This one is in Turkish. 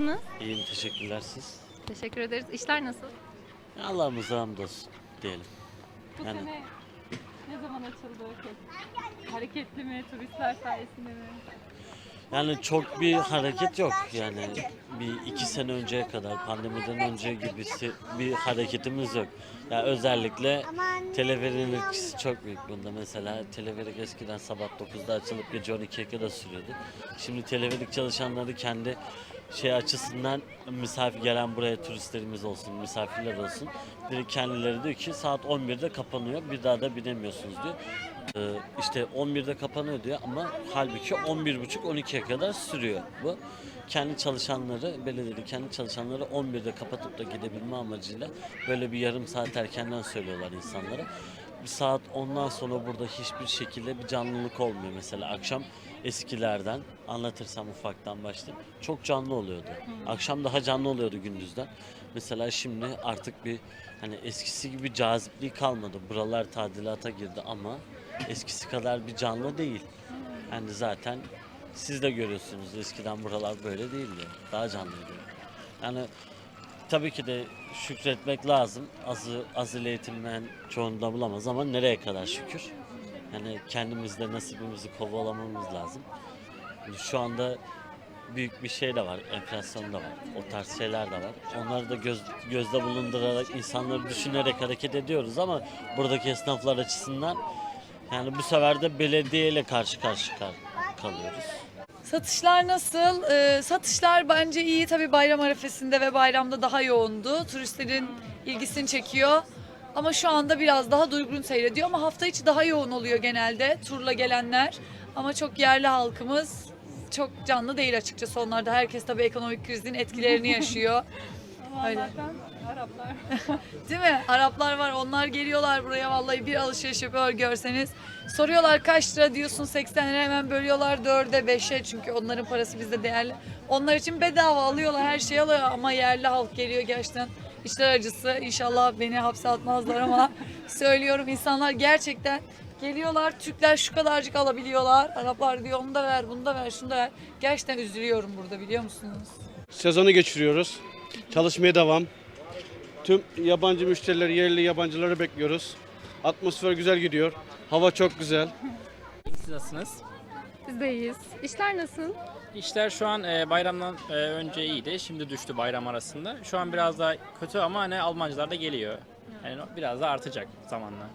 Nasılsınız? İyiyim teşekkürler siz. Teşekkür ederiz. İşler nasıl? Allah'ımıza hamdolsun diyelim. Bu Yani- sene ne zaman açıldı? Çok hareketli mi? Turistler sayesinde mi? Yani çok bir hareket yok. Yani bir iki sene önceye kadar pandemiden önce gibisi bir hareketimiz yok. Ya özellikle teleferin etkisi çok büyük bunda. Mesela teleferik eskiden sabah 9'da açılıp gece 12'ye kadar sürüyordu. Şimdi teleferik çalışanları kendi şey açısından misafir gelen buraya turistlerimiz olsun, misafirler olsun. Direkt kendileri diyor ki saat 11'de kapanıyor. Bir daha da binemiyorsunuz diyor. Ee, işte 11'de kapanıyor diyor ama halbuki 11.30-12'ye kadar sürüyor bu. Kendi çalışanları, belediyede kendi çalışanları 11'de kapatıp da gidebilme amacıyla böyle bir yarım saat erkenden söylüyorlar insanlara. Bir saat ondan sonra burada hiçbir şekilde bir canlılık olmuyor mesela akşam eskilerden anlatırsam ufaktan başlayayım çok canlı oluyordu. Akşam daha canlı oluyordu gündüzden. Mesela şimdi artık bir hani eskisi gibi cazipliği kalmadı. Buralar tadilata girdi ama eskisi kadar bir canlı değil. Yani zaten siz de görüyorsunuz eskiden buralar böyle değildi. Daha canlıydı. Yani tabii ki de şükretmek lazım. Azı, azı eğitilmeyen çoğunu da bulamaz ama nereye kadar şükür? Yani kendimizde nasibimizi kovalamamız lazım. Şu anda büyük bir şey de var, enflasyon da var, o tarz şeyler de var. Onları da göz, gözde bulundurarak, insanları düşünerek hareket ediyoruz ama buradaki esnaflar açısından yani bu sefer de belediyeyle karşı karşı kal- kalıyoruz. Satışlar nasıl? Ee, satışlar bence iyi. Tabii bayram arefesinde ve bayramda daha yoğundu. Turistlerin ilgisini çekiyor. Ama şu anda biraz daha durgun seyrediyor. Ama hafta içi daha yoğun oluyor genelde turla gelenler. Ama çok yerli halkımız çok canlı değil açıkçası onlarda. Herkes tabii ekonomik krizin etkilerini yaşıyor. Öyle. Araplar. Değil mi? Araplar var. Onlar geliyorlar buraya vallahi bir alışveriş yapıyor görseniz. Soruyorlar kaç lira diyorsun 80 lira hemen bölüyorlar 4'e 5'e çünkü onların parası bizde değerli. Onlar için bedava alıyorlar her şeyi alıyor ama yerli halk geliyor gerçekten. İşler acısı İnşallah beni hapse atmazlar ama söylüyorum insanlar gerçekten geliyorlar. Türkler şu kadarcık alabiliyorlar. Araplar diyor onu da ver bunu da ver şunu da ver. Gerçekten üzülüyorum burada biliyor musunuz? Sezonu geçiriyoruz. Çalışmaya devam. Tüm yabancı müşterileri, yerli yabancıları bekliyoruz. Atmosfer güzel gidiyor. Hava çok güzel. Siz nasılsınız? Biz de iyiyiz. İşler nasıl? İşler şu an e, bayramdan e, önce iyiydi. Şimdi düştü bayram arasında. Şu an biraz daha kötü ama hani Almancılar da geliyor. Yani biraz da artacak zamanla.